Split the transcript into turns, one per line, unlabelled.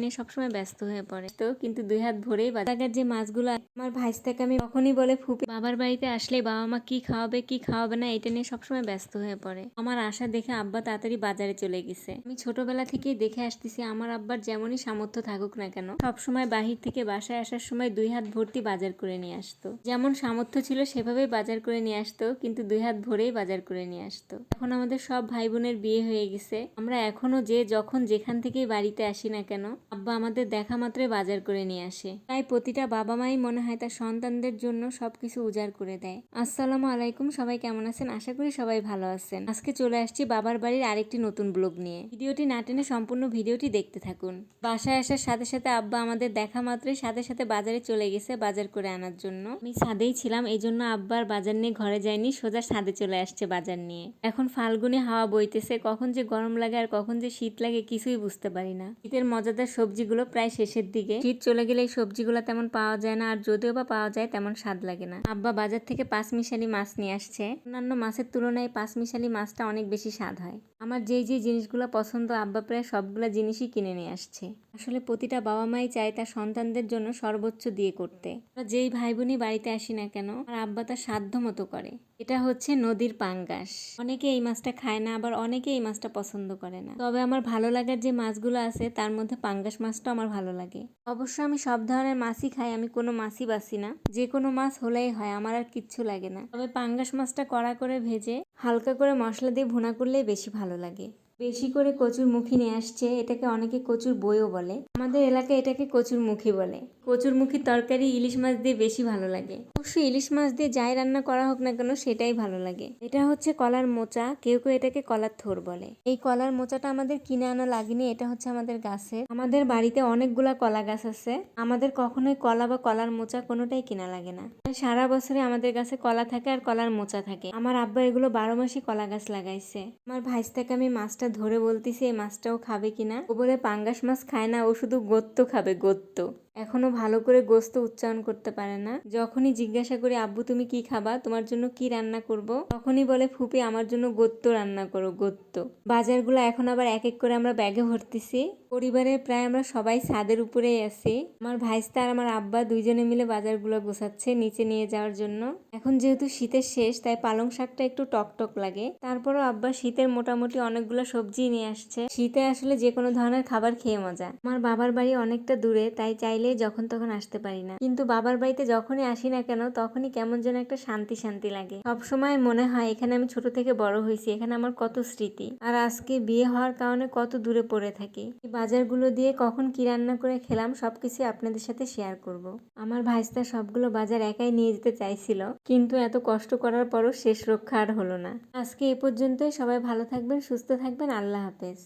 নিয়ে সবসময় ব্যস্ত হয়ে পড়ে। তো কিন্তু দুই হাত ভরেই বাজার যে মাছগুলো, আমার ভাইস্তাকে আমি কখনই বলে ফুপি, বাবার বাড়িতে আসলে বাবা মা কি খাওয়াবে কি খাওয়াবে না, এটা নিয়ে সবসময় ব্যস্ত হয়ে পড়ে। আমার আশা দেখে আব্বা তাড়াতাড়ি বাজারে চলে গেছে। আমি ছোটবেলা থেকেই দেখে আসতেছি, আমার আব্বার যেমনই সামর্থ্য থাকুক না কেন, সবসময় বাহির থেকে বাসায় আসার সময় দুই হাত ভর্তি বাজার করে নিয়ে আসতো। যেমন সামর্থ্য ছিল, সেভাবেই বাজার করে নিয়ে আসতো, কিন্তু দুই হাত ভরেই বাজার করে নিয়ে আসতো। এখন আমাদের সব ভাই বোনের বিয়ে হয়ে গেছে। আমরা এখনও যে, যখন যেখান থেকেই বাড়িতে আসি না কেন আব্বা আমাদের দেখা মাত্রই বাজার করে নিয়ে আসে। তাই প্রতিটা বাবা মাই মনে হয় তার সন্তানদের জন্য সবকিছু উজাড় করে দেয়। আসসালামু আলাইকুম, সবাই কেমন আছেন? আশা করি সবাই ভালো আছেন। আজকে চলে আসছি বাবার বাড়ির আরেকটি নতুন ব্লগ নিয়ে। ভিডিওটি না টেনে সম্পূর্ণ ভিডিওটি দেখতে থাকুন। বাসায় আসার সাথে সাথে আব্বা আমাদের দেখা মাত্রই সাথে সাথে বাজারে চলে গেছে বাজার করে আনার জন্য। আমি ছাদেই ছিলাম এই জন্য আব্বার বাজার নিয়ে ঘরে যায়নি সোজা ছাদে চলে আসছে বাজার নিয়ে। এখন ফাল্গুনে হাওয়া বইতেছে, কখন যে গরম লাগে আর কখন যে শীত লাগে কিছুই বুঝতে পারি না। শীতের মজাদার সবজিগুলো প্রায় শেষের দিকে। শীত চলে গেলে এই সবজিগুলো তেমন পাওয়া যায় না, আর যদিও বা পাওয়া যায় তেমন স্বাদ লাগে না। আব্বা বাজার থেকে পাঁচ মিশালি মাছ নিয়ে আসছে। অন্যান্য মাছের তুলনায় পাঁচ মিশালি মাছটা অনেক বেশি স্বাদ হয়। আমার যেই যেই জিনিসগুলো পছন্দ, আব্বা প্রায় সবগুলা জিনিসই কিনে নিয়ে আসছে। আসলে প্রতিটা বাবা মাই চায় তার সন্তানদের জন্য সর্বোচ্চ দিয়ে করতে। যেই ভাই বোনই বাড়িতে আসি না কেন আর আব্বা তার সাধ্য মতো করে। এটা হচ্ছে নদীর পাঙ্গাস। অনেকে এই মাছটা খায় না, আবার অনেকে এই মাছটা পছন্দ করে না। তবে আমার ভালো লাগার যে মাছগুলো আছে, তার মধ্যে পাঙ্গাস মাছটা আমার ভালো লাগে। অবশ্য আমি সব ধরনের মাছই খাই, আমি কোনো মাছই বাসি না। যে কোনো মাছ হলেই হয়, আমার আর কিচ্ছু লাগে না। তবে পাঙ্গাস মাছটা কড়া করে ভেজে হালকা করে মশলা দিয়ে ভুনা করলেই বেশি ভালো লাগে। বেশি করে কচুর মুখী নিয়ে আসছে, এটাকে অনেকে কচুর বইও বলে। আমাদের এলাকায় এটাকে কচুর মুখী বলে। কচুর মুখী তরকারি ইলিশ মাছ দিয়ে বেশি ভালো লাগে। অবশ্য ইলিশ মাছ দিয়ে যাই রান্না করা হোক না কেন, সেটাই ভালো লাগে। এটা হচ্ছে কলার মোচা, কেউ কেউ এটাকে কলার থোর বলে। এই কলার মোচাটা আমাদের কিনে আনা লাগেনি, এটা হচ্ছে আমাদের গাছের। আমাদের বাড়িতে অনেকগুলা কলা গাছ আছে। আমাদের কখনোই কলা বা কলার মোচা কোনোটাই কিনা লাগে না। সারা বছরে আমাদের কাছে কলা থাকে আর কলার মোচা থাকে। আমার আব্বা এগুলো বারো মাসই কলা গাছ লাগাইছে। আমার ভাইস থেকে আমি মাছটা ধরে বলতেছি, এই মাছটাও খাবে কিনা? ও বলে, পাঙ্গাস মাছ খায় না, ও শুধু গত্য খাবে, গোত্ত। এখনও ভালো করে গোস্ত উচ্চারণ করতে পারে না। যখনই জিজ্ঞাসা করি, আব্বু, তুমি কি খাবা? তোমার জন্য কি রান্না করব? তখনই বলে, ফুপি, আমার জন্য গোত্ত রান্না করো, গোত্ত। বাজারগুলো এখন আবার এক এক করে আমরা ব্যাগে ভরতেছি। পরিবারের প্রায় আমরা সবাই ছাদের উপরেই আছি। আমার ভাইস্তা আর আমার আব্বা দুইজনে মিলে বাজারগুলো গোছাচ্ছে নিচে নিয়ে যাওয়ার জন্য। এখন যেহেতু শীতের শেষ, তাই পালং শাকটা একটু টকটক লাগে। তারপরও আব্বা শীতের মোটামুটি অনেকগুলো সবজি নিয়ে আসছে। শীতে আসলে যে কোনো ধরনের খাবার খেয়ে মজা। আমার বাবার বাড়ি অনেকটা দূরে, তাই চাইলে যখন তখন আসতে পারি না। কিন্তু বাবার বাড়িতে যখনই আসি না কেন, তখনই কেমন যেন একটা শান্তি শান্তি লাগে। সবসময় মনে হয়, এখানে আমি ছোট থেকে বড় হয়েছি, এখানে আমার কত স্মৃতি। আর আজকে বিয়ে হওয়ার কারণে কত দূরে পড়ে থাকি। এই বাজারগুলো দিয়ে কখন কি রান্না করে খেলাম, সবকিছু আপনাদের সাথে শেয়ার করব। আমার ভাইস্তা সবগুলো বাজার একাই নিয়ে যেতে চাইছিল, কিন্তু এত কষ্ট করার পরও শেষ রক্ষা আর হলো না। আজকে এ পর্যন্তই, সবাই ভালো থাকবেন, সুস্থ থাকবেন, আল্লাহ হাফেজ।